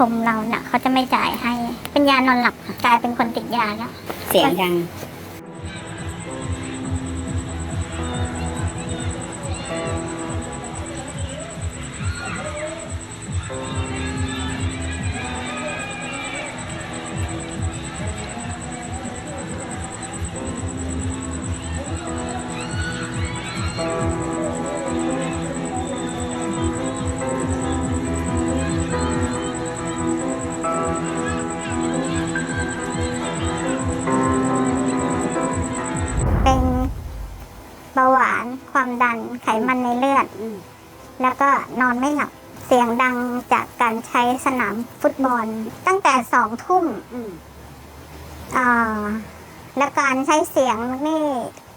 คมเราน่ะเขาจะไม่จ่ายให้ เป็นยานอนหลับค่ะกลายเป็นคนติดยาแล้วเสียงดังเป็ ความดันไขมันในเลือดอืมแล้วก็นอนไม่หลับเสียงดังจากการใช้สนามฟุตบอล ตั้งแต่สองทุ่มอืมอ่าและการใช้เสียงนี่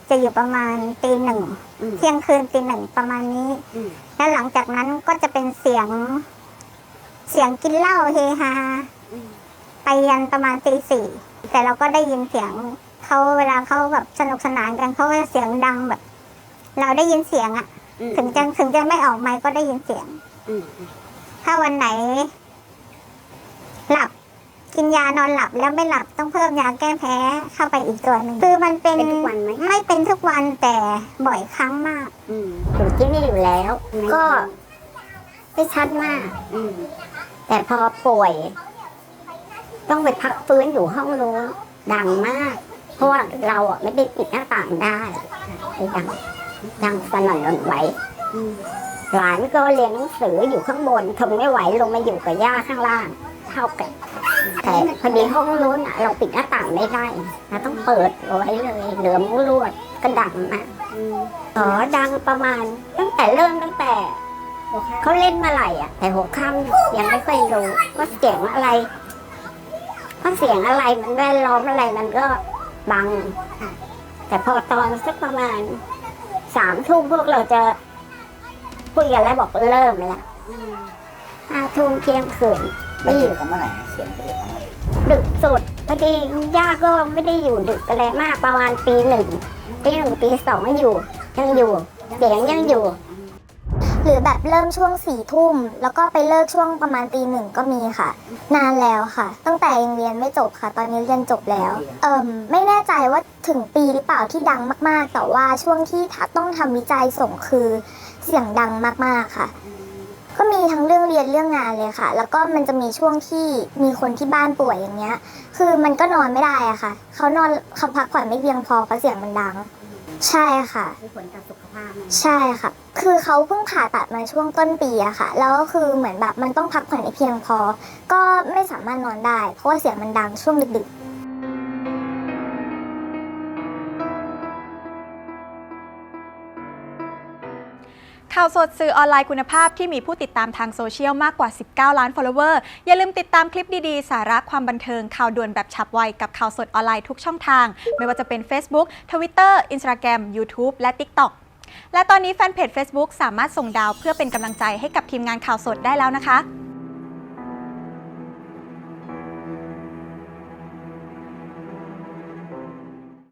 จะอยู่ประมาณตีหนึ่งอืมเที่ยงคืนตีหนึ่งประมาณนี้อืมแล้วหลังจากนั้นก็จะเป็นเสียง เสียงกินเหล้าเฮฮาอืมไปยันประมาณตีสี่แต่เราก็ได้ยินเสียงเขาเวลาเขาแบบสนุกสนานกันเขาก็จะเสียงดังแบบ เราได้ยินเสียงอะอืมถึงจะถึงจะไม่ออกไมค์ก็ได้ยินเสียงอืมถ้าวันไหน หลับกินยานอนหลับแล้วไม่หลับต้องเพิ่มยาแก้แพ้เข้าไปอีกตัวหนึ่งคือมันเป็นเป็นทุกวันไหมไม่เป็นทุกวันแต่บ่อยครั้งมากอืมอยู่ที่นี่อยู่แล้ว ก็ไม่ชัดมากอืมแต่พอป่วย ต้องไปพักฟื้นอยู่ห้องนู้นดังมาก เพราะว่าเราอะไม่ได้ปิดหน้าต่างได้เลยดัง ดังสนั่นหวั่นไหวหลานก็เรียนหนังสืออยู่ข้างบนทนไม่ไหวลงมาอยู่กับย่าข้างล่าง เท่ากันแต่พอดีห้องนู้นอะเราปิดหน้าต่างไม่ได้เราต้องเปิดเอาไว้เลยเหลือมุ้งลวดก็ดังมากอ๋อดังประมาณ ตั้งแต่เริ่มตั้งแต่เขาเล่นมาไหร่อะ แต่หัวค่ำยังไม่ค่อยรู้ว่าเสียงอะไรเพราะเสียงอะไรมันแวดล้อมอะไรมันก็บังแต่พอตอนสักประมาณ สามทุ่มพวกเราจะคุยกันแล้วบอกเริ่มแล้วห้าทุ่มเที่ยงคืนไม่อยู่กันเมื่อไหร่ฮะเสียงไปอยู่กันเมื่อไหร่ดึกสุดพอดีย่าก็ไม่ได้อยู่ดึกอะไรมากประมาณปีหนึ่งปีหนึ่งปีสองไม่อยู่ ยังอยู่เสียงยังอยู่ หรือแบบเริ่มช่วงสี่ทุ่มแล้วก็ไปเลิกช่วงประมาณตีหนึ่งก็มีค่ะ นานแล้วค่ะ ตั้งแต่ยังเรียนไม่จบค่ะ ตอนนี้เรียนจบแล้ว เอ่มไม่แน่ใจว่าถึงปีหรือเปล่าที่ดังมากๆ แต่ว่าช่วงที่ต้องทำวิจัยส่งคือเสียงดังมากๆค่ะ ก็มีทั้งเรื่องเรียนเรื่องงานเลยค่ะ แล้วก็มันจะมีช่วงที่มีคนที่บ้านป่วยอย่างเงี้ย คือมันก็นอนไม่ได้อะค่ะเขานอนเขาพักผ่อนไม่เพียงพอเพราะเสียงมันดัง ใช่ค่ะมีผลต่อสุข ภาพไหมใช่ค่ะ คือเขาเพิ่งผ่าตัดมาช่วงต้นปีอะค่ะ แล้วก็คือเหมือนแบบมันต้องพักผ่อนให้เพียงพอ ก็ไม่สามารถนอนได้ เพราะว่าเสียงมันดังช่วงดึกๆข่าวสดสื่อออนไลน์คุณภาพที่มีผู้ติดตามทางโซเชียลมากกว่า 19 ล้าน follower อย่าลืมติดตามคลิปดี ๆ สาระความบันเทิง ข่าวด่วนแบบฉับไว กับข่าวสดออนไลน์ทุกช่องทาง ไม่ว่าจะเป็น Facebook Twitter Instagram YouTube และ TikTok และตอนนี้แฟนเพจ Facebook สามารถส่งดาวเพื่อเป็นกำลังใจให้กับทีมงานข่าวสดได้แล้วนะคะ